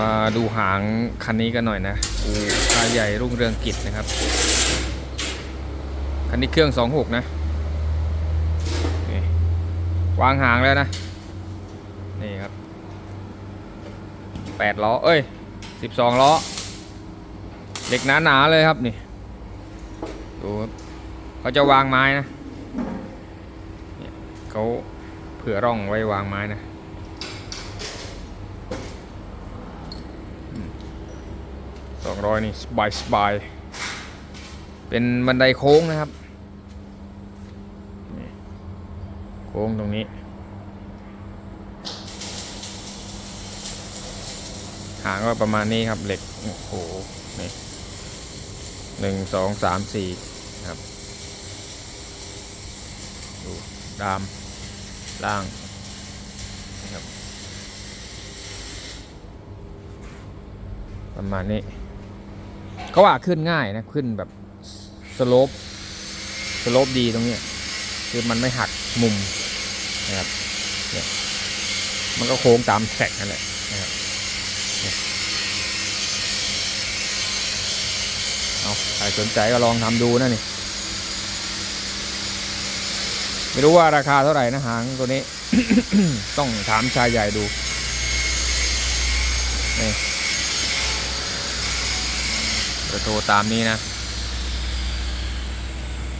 มาดูหางคันนี้กันหน่อยนะอูชายใหญ่รุ่งเรืองกิจนะครับ คันนี้เครื่อง 26 นะนี่วางหางแล้วนะ นี่ครับ 8 ล้อ เอ้ย 12 ล้อ เหล็กหนาๆเลยครับนี่ ดูครับเขาจะวางไม้นะเขาเผื่อร่องไว้วางไม้นะ สองร้อยนี่สบายสบายเป็นบันไดโค้งนะครับ โค้งตรงนี้ หางก็ประมาณนี้ครับเหล็ก โอ้โห นี่หนึ่งสองสามสี่ครับ ดูดาม ล่างนะครับประมาณนี้ เขาว่าขึ้นง่ายนะ ขึ้นแบบสโลปสโลปดีตรงนี้คือมันไม่หักมุมนะครับเนี่ยมันก็โค้งตามแท็กนั่นแหละนะครับเอาใครสนใจก็ลองทำดูนะนี่ไม่รู้ว่าราคาเท่าไหร่นะหางตัวนี้ ต้องถามชายใหญ่ดูนี่ เบอร์โทรตามนี้นะ